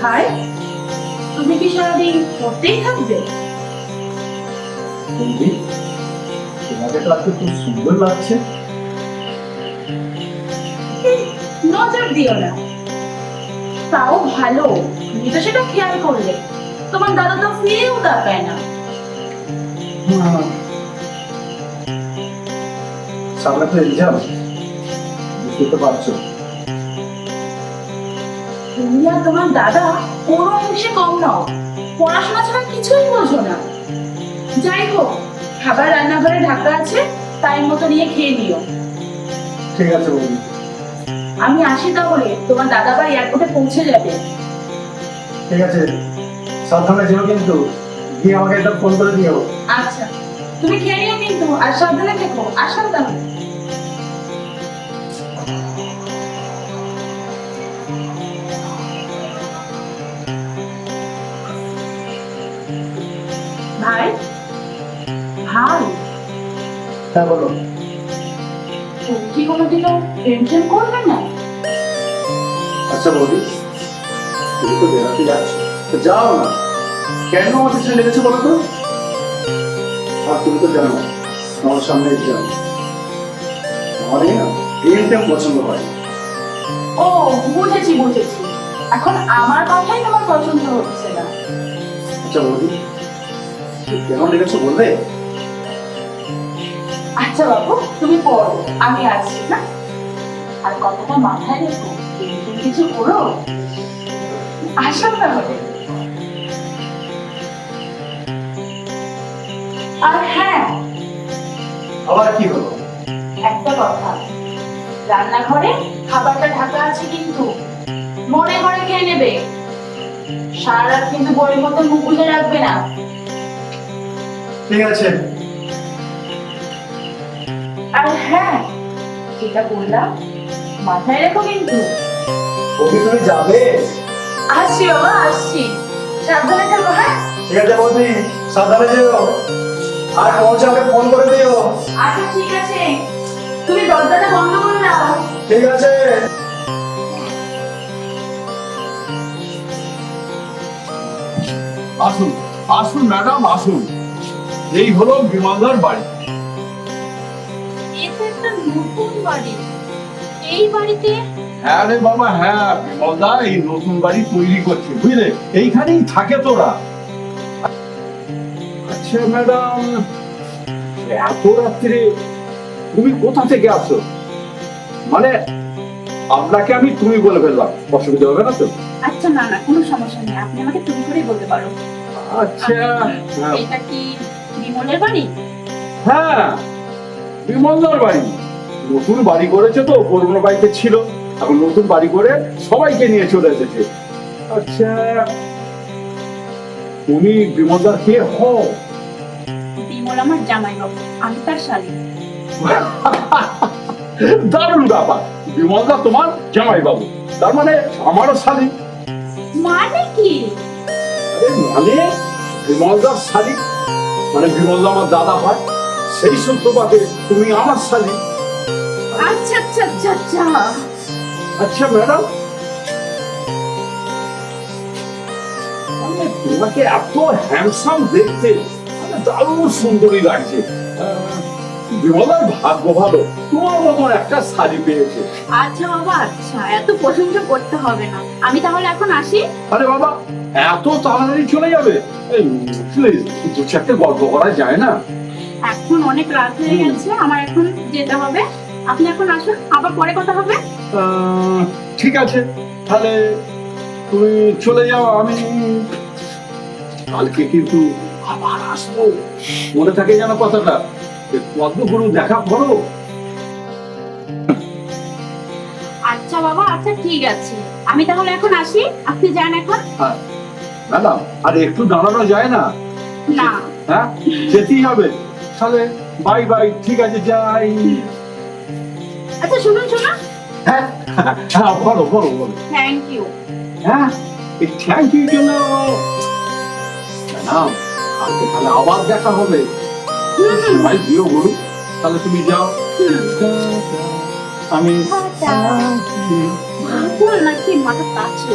ভাই তুমি কি সারাদিন পড়তেই থাকবে? তোমাকে তো আজকে খুব সুন্দর লাগছে। নজর দিও না। তাও ভালো তুমি তো সেটা খেয়াল করলে। তোমার দাদা তো ফিরেও তাকায় না। সামনে তো এক্সাম বুঝতে তো পারছ। তুমি আর তোমার দাদা কোনো অংশে কম নাও। পড়াশোনা ছাড়া কিছুই বোঝো না। যাই হোক খাবার রান্নাঘরে ঢাকা আছে টাইম মতো নিয়ে খেয়ে নিও। ঠিক আছে বৌদি আমি আসি তাহলে তোমার দাদা আবার এয়ারপোর্টে পৌঁছে যাবে। ঠিক আছে। সাবধানে যেও কিন্তু। গিয়ে আমাকে একটা ফোন করে দিও। আচ্ছা। তুমি খেয়ে নিও কিন্তু আর সাবধানে থেকো। আসলাম তাহলে। ভাই। হ্যাঁ বলো। তুমি কি কোনোদিনও টেনশন করবে না? আচ্ছা বৌদি তুমি তো বেড়াতে যাচ্ছ। তো যাও না। কেন আমার পিছনে লেগেছে বলো তো? আর তুমি তো জানো আমার সামনে এক্সাম আমার না গেমটা পছন্দ হয় ও বুঝেছি বুঝেছি। এখন আমার কথাই তোমার পছন্দ হচ্ছে না। আচ্ছা বৌদি কেন লেগেছো বলবে? আচ্ছা বাবু তুমি পড়ো। আমি আসছি না? আর কথাটা মাথায় রেখো কিছু করো আসো তাহলে। আর হ্যাঁ আবার কি হলো? একটা কথা। রান্নাঘরে খাবারটা ঢাকা আছে কিন্তু মনে করে খেয়ে নেবে। সারা রাত কিন্তু বইয়ের মধ্যে মুখ রাখবে না। ঠিক আছে। আর হ্যাঁ যেটা বললাম মাথায় রেখো কিন্তু। তুমি যাবে? আসছি বাবা আসছি। সাবধানে থাকো হ্যাঁ? ঠিক আছে বৌদি সাবধানে যেও। আর পৌঁছাবে ফোন করে দিও। আচ্ছা ঠিক আছে। তুমি দরজাটা বন্ধ করে দাও। ঠিক আছে। আসুন আসুন ম্যাডাম আসুন। এই হলো বিমানদার বাড়ি। বাড়ি? এই বাড়িতে? হ্যাঁ রে বাবা হ্যাঁ বিমলদা এই নতুন বাড়ি তৈরি করছে বুঝলে? এইখানেই থাকে তোরা। আচ্ছা ম্যাডাম এত রাত্রে তুমি কোথা থেকে আসো মানে আপনাকে আমি তুমি বলে ফেললাম অসুবিধা হবে না তো? আচ্ছা না না কোনো সমস্যা নেই আপনি আমাকে তুমি করেই বলতে পারো। আচ্ছা হ্যাঁ। এটা কি বিমলের বাড়ি? হ্যাঁ বিমলদার বাড়ি। নতুন বাড়ি করেছে তো পুরনো বাড়িতে ছিল এখন নতুন বাড়ি করে সবাইকে নিয়ে চলে এসেছে। আচ্ছা উনি বিমলদার কে বিমল আমার আমি তার শালী দারুণ ব্যাপার বিমলদা তোমার জামাই বাবু তার মানে আমারও শালী মানে কি? মানে বিমলদার শালী মানে বিমলদা আমার দাদা হয় সেই সূত্রপাতে তুমি আমার শালী আচ্ছা আচ্ছা আচ্ছা আচ্ছা। আচ্ছা ম্যাডাম। তোমাকে এত হ্যান্ডসাম দেখতে। দারুণ সুন্দরী লাগছে। বিমলার ভাগ্য ভালো। তোমার মতন একটা শাড়ি পেয়েছে। আচ্ছা বাবা আচ্ছা এত প্রশংসা করতে হবে না। আমি তাহলে এখন আসি? আরে বাবা এত তাড়াতাড়ি চলে যাবে? প্লিজ দু চারটে গল্প করা যায় না? এখন অনেক রাত হয়ে গেছে আমার এখন যেতে হবে। আপনি এখন আসুন আবার পরে কথা হবে। ঠিক আছে তাহলে তুমি চলে যাও আমি কালকে কিন্তু আবার আসব। মনে থাকে যেন কথাটা পদ্মগুরু দেখা করো। আচ্ছা বাবা আচ্ছা ঠিক আছে। আমি তাহলে এখন আসি আপনি যান এখন। ম্যাডাম আর একটু দাঁড়ানো যায় না? না। হ্যাঁ যেতেই হবে। তাহলে বাই বাই ঠিক আছে যাই। আচ্ছা শুনুন শুনুন হ্যাঁ হ্যাঁ বলো বলো বলো। থ্যাংক ইউ হ্যাঁ এই থ্যাংক ইউ জন্য। ম্যাডাম কালকে তাহলে আবার দেখা হবে। ভাই দিও গুরু তাহলে তুমি যাও। আমি পাগল নাকি মাথা কাছে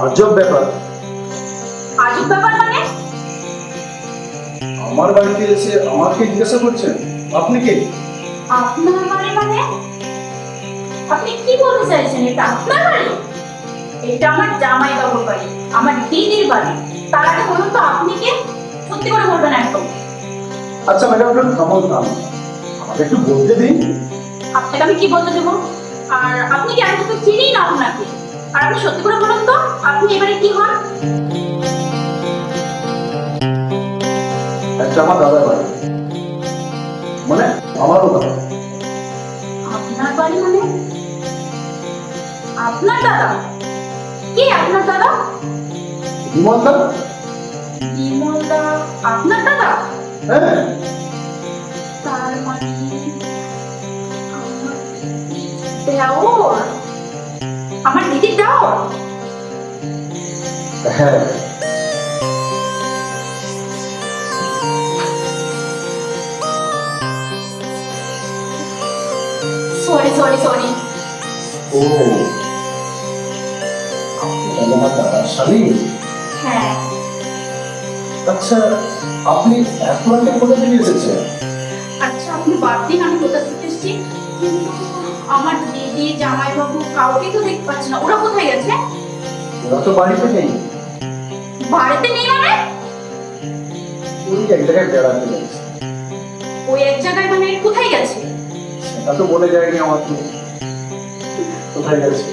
আজব ব্যাপার। আজব ব্যাপার মানে? আমার বাড়িতে এসে আমাকে জিজ্ঞাসা করছেন। আপনি কে? আপনার বাড়ি মানে? আপনি কি বলতে চাইছেন এটা? আপনার বাড়ি? এটা আমার জামাই বাবুর বাড়ি আমার দিদির বাড়ি। তার আগে বলুন তো আপনি কে? সত্যি করে বলবেন একদম। আচ্ছা ম্যাডাম একটু থামুন। থাম আমাকে একটু বলতে দিন। আপনাকে আমি কি বলতে দেবো? আর আপনি কি আমি তো চিনি না আপনাকে? আর আপনি সত্যি করে বলুন তো আপনি এবারে কি হন? একটা আমার দাদা বাড়ি। মানে আমারও দাদা। আপনার বাড়ি মানে? আপনার দাদা? কে আপনার দাদা? বিমল দা বিমল দা আপনার দাদা? হ্যাঁ। তার মানে আমার দেওর। আমার দিদির হ্যাঁ। সরি সরি সরি ও। আপনি আমার দাদার স্বামী? হ্যাঁ। আচ্ছা আপনি রাতে কোথা থেকে এসেছেন? আচ্ছা আপনি দিন আমি কোথা থেকে এসেছি? কিন্তু আমার দিদি জামাইবাবু কাউকে তো দেখতে পাচ্ছি না। ওরা কোথায় গেছে? ওরা তো বাড়িতে নেই। বাড়িতে নেই মানে? ওই এক জায়গায় বেড়াতে গেছে ওই এক জায়গায় মানে কোথায় গেছে? সেটা তো বলে যায়নি আমার তো। কোথায় গেছে?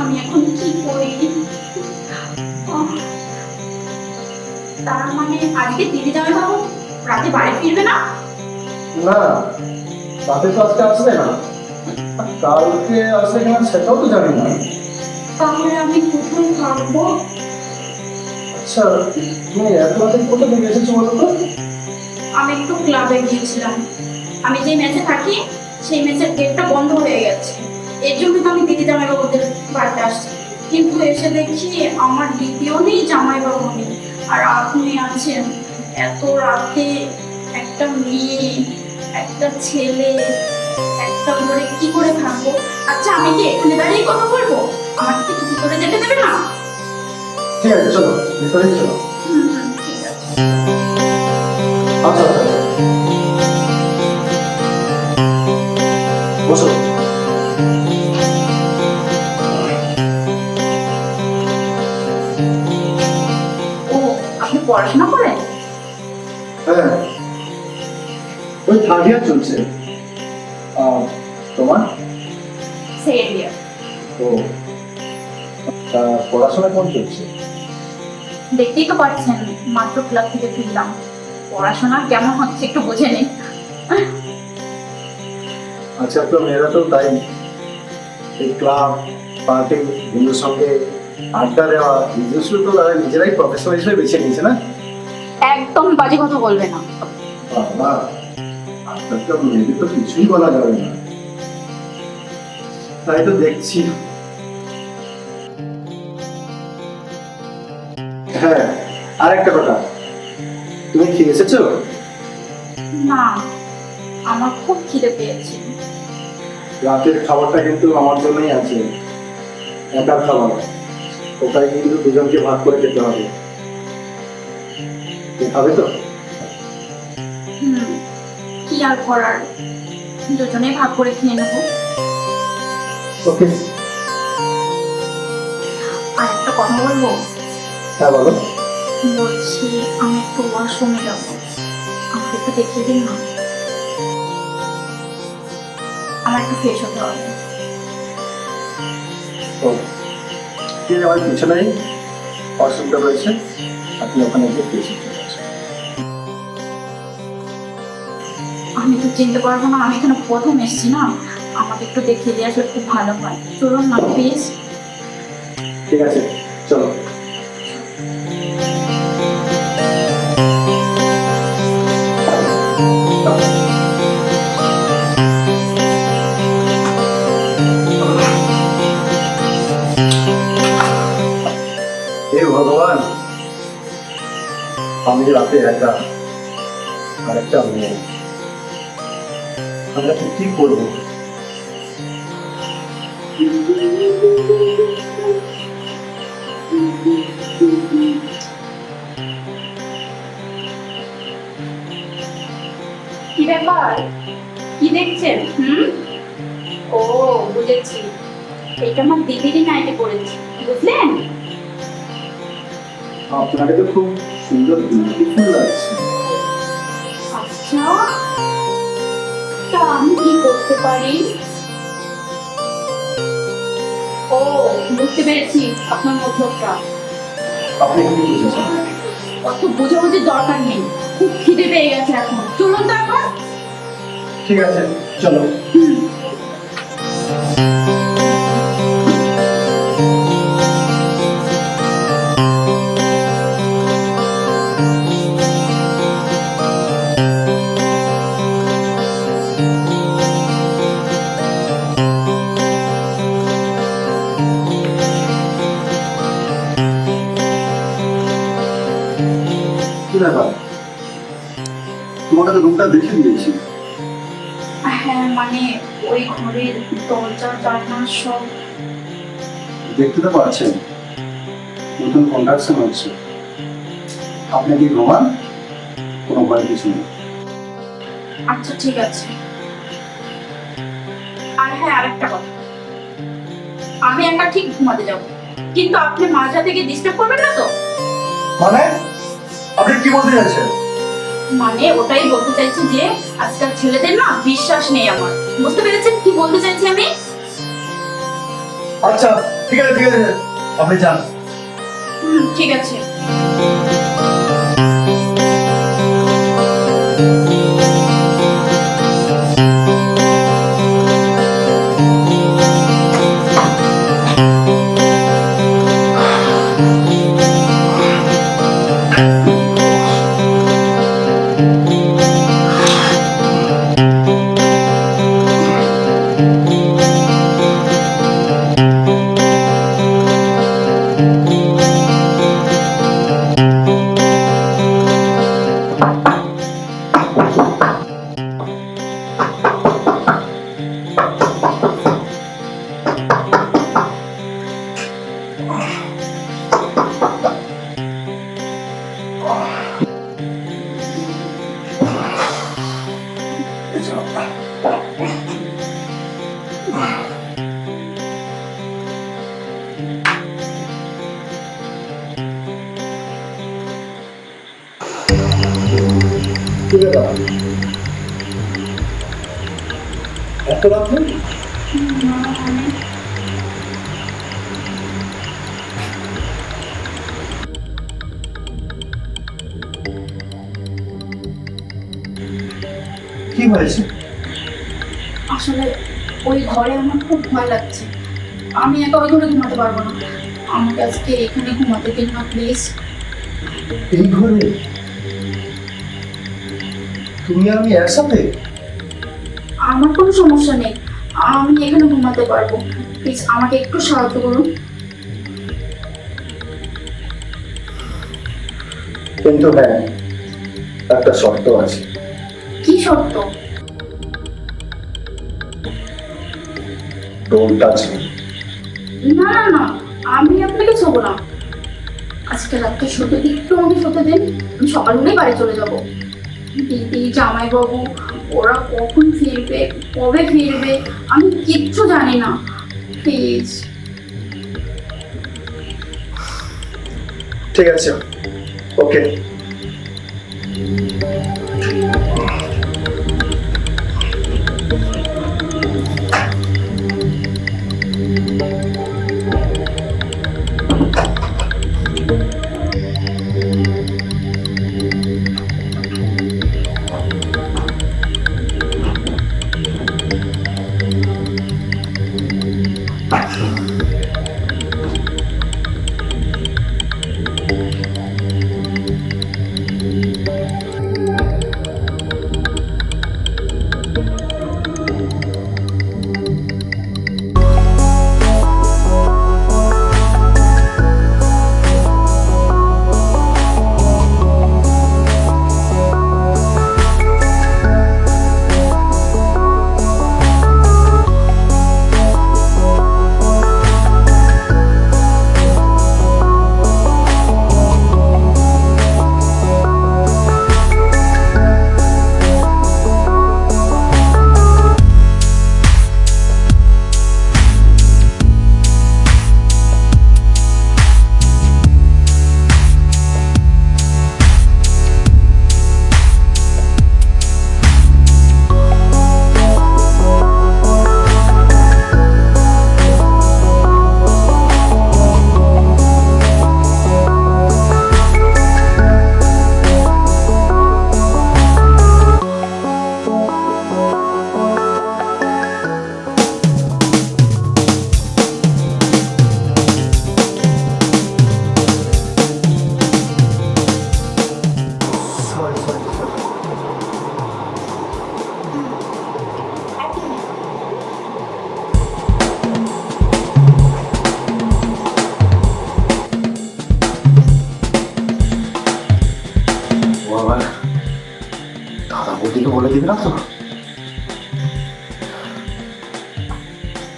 আমি এখন কি করি? তার মানে আজকে দিদি জামাইবাবু রাতে বাড়ি ফিরবে না? না রাতে তো আজকে আসবে না। কালকে আসবে কিনা সেটাও তো জানি না। তাহলে আমি কোথায় থাকব? আচ্ছা তুমি এত রাতে কোথা থেকে এসেছ বলো তো? আমি একটু ক্লাবে গিয়েছিলাম। আমি যে মেসে থাকি সেই মেসের গেটটা বন্ধ হয়ে গেছে। এর জন্য তো আমি দিদি জামাইবাবুদের বাড়িতে আসছি। কিন্তু এসে দেখি আমার দিদিও নেই জামাইবাবু নেই। আর আপনি আছেন এত রাতে একটা মেয়ে একটা ছেলে। একটা ঘরে কি করে থাকব আচ্ছা আমি কি এখানে দাঁড়িয়ে কথা বলব? আমাকে কি ভিতরে যেতে দেবে না? ঠিক আছে চলো ভিতরে চলো। ঠিক আছে। আচ্ছা আচ্ছা। বসো। ও আপনি পড়াশোনা করেন? হ্যাঁ। ওই থার্ড ইয়ার চলছে। তোমার? সেকেন্ড ইয়ার ও তা পড়াশোনা কোন চলছে? দেখতেই তো পাচ্ছেন মাত্র ক্লাব থেকে ফিরলাম। পড়াশোনা কেমন হচ্ছে একটু বুঝে নিন। আচ্ছা তো মেয়েরা তো তাই। এই ক্লাব পার্টি বন্ধুর সঙ্গে আড্ডা দেওয়া বিজনেসগুলো তো তারা নিজেরাই প্রফেশনাল হিসেবে বেছে নিয়েছে না? একদম বাজে কথা বলবে না। বাবা তো মেয়েদের তো কিছুই বলা যাবে না। তাই তো দেখছি। হ্যাঁ আরেকটা কথা। তুমি খেয়ে এসেছ? না আমার খুব খিদে পেয়েছে। রাতের খাবারটা কিন্তু আমার জন্যই আছে। একার খাবার। ওটাই কিন্তু দুজনকে ভাগ করে খেতে হবে। খাবে তো? কি আর করার? দুজনে ভাগ করে খেয়ে নেব। ওকে। আর একটা কথা বলব? হ্যাঁ বলো। বলছি আমি একটু ওয়াশরুমে যাব। আমাকে একটু দেখিয়ে দিন না? আমার একটু ফ্রেশ হতে হবে। তো ঠিক আমার পিছনেই ওয়াশরুমটা রয়েছে। আপনি ওখানে গিয়ে ফ্রেশ হতে আমি তো চিনতে পারব না আমি এখানে প্রথম এসেছি না? আমাকে একটু দেখিয়ে দিয়ে আসলে খুব ভালো হয়। চলুন না প্লিজ ঠিক আছে, চলো। হে ভগবান, আমি রাতে একা, আর একটা মেয়ে, আমি এখন কি করব? কি ব্যাপার? কি দেখছেন হুম? ও বুঝেছি। এটা আমার দিদিরই নাইটে পড়েছি বুঝলেন? আপনাকে তো খুব সুন্দর বিউটিফুল লাগছে। আচ্ছা। তা আমি কি করতে পারি? ও বুঝতে পেরেছি আপনার মতলবটা আপনি কি বুঝেছেন? অত বোঝাবুঝির দরকার নেই খুব খিদে পেয়ে গেছে এখন। চলুন তো এখন ঠিক আছে চলো। কি রুমটা দেখে দিয়েছি হ্যাঁ মানে ওই ঘরের দরজা জানলা সব। দেখতে তো পাচ্ছেন নতুন কন্ট্রাকশন হচ্ছে। আপনি কি ঘুমান? কোনো ভয় কিছু নেই। আচ্ছা ঠিক আছে। আর হ্যাঁ আরেকটা কথা। আমি একা ঠিক ঘুমাতে যাব। কিন্তু আপনি মাঝা থেকে ডিস্টার্ব করবেন না তো? মানে? আপনি কি বলতে চাইছেন? মানে ওটাই বলতে চাইছি যে আজকাল ছেলেদের না বিশ্বাস নেই আমার। বুঝতে পেরেছেন কি বলতে চাইছি আমি? আচ্ছা ঠিক আছে ঠিক আছে। আপনি যান। ঠিক আছে। ব্যাপার এত রাত্রে কি হয়েছে? আসলে ওই ঘরে আমার খুব ভয় লাগছে। আমি একা ওই ঘরে ঘুমাতে পারব না। আমাকে আজকে এখানে ঘুমাতে দিন না প্লিজ। এই ঘরে তুমি আর আমি একসাথে? আমার কোনো সমস্যা নেই। আমি এখানে ঘুমাতে পারব। প্লিজ আমাকে একটু সাহায্য করুন। কিন্তু হ্যাঁ একটা শর্ত আছে। কি শর্ত? ডোন্ট টাচ না না না আমি আপনাকে ছোবো না। আজকে রাত্রে শুতে একটু আমাকে শুতে দিন আমি সকাল হলেই বাড়ি চলে যাব। দিদি জামাইবাবু, ওরা কখন ফিরবে, কবে ফিরবে, আমি কিচ্ছু জানি না। প্লিজ। ঠিক আছে, ওকে।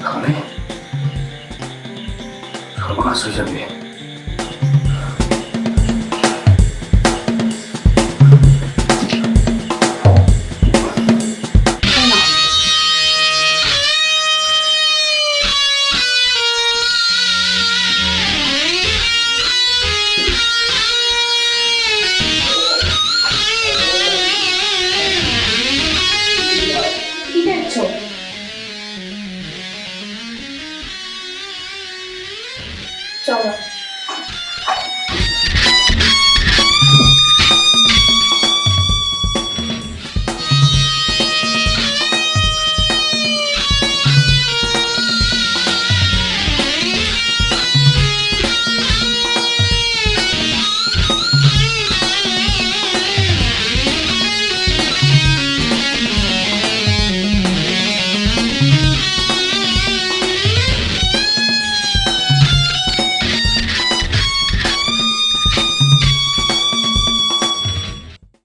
তাহলে সর্বনাশ হয়ে যাবে।